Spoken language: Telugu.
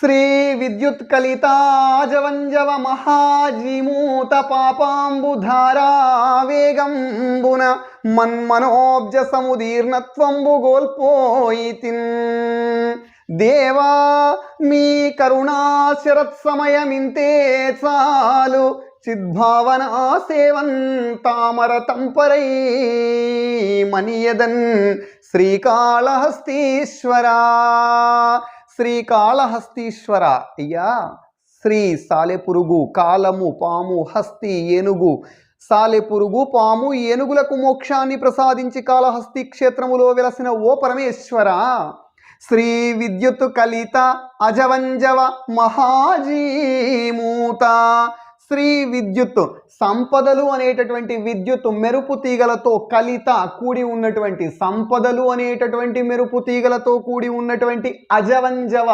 శ్రీ విద్యుత్ కలితాజవంజవ మహాజీమూత పాపాంబుధారా వేగంబున మన్మనోబ్జ సముదీర్ణత్వంబు గోల్పోయితిన్. దేవా మీ కరుణా శరత్ సమయమింతే చాలు చిద్భావనా సేవన్ తామర తంపరై మనియదన్ శ్రీకాళహస్తీశ్వరా. శ్రీకాళహస్తీశ్వర. అయ్యా శ్రీ సాలెపురుగు కాలము పాము హస్తి ఏనుగు. సాలెపురుగు పాము ఏనుగులకు మోక్షాన్ని ప్రసాదించి కాళహస్తి క్షేత్రములో వెలసిన ఓ పరమేశ్వర. శ్రీ విద్యుత్ కలిత అజవంజవ మహాజీమూత. శ్రీ విద్యుత్ సంపదలు అనేటటువంటి విద్యుత్ మెరుపు తీగలతో కలిత కూడి ఉన్నటువంటి సంపదలు అనేటటువంటి మెరుపు తీగలతో కూడి ఉన్నటువంటి అజవంజవ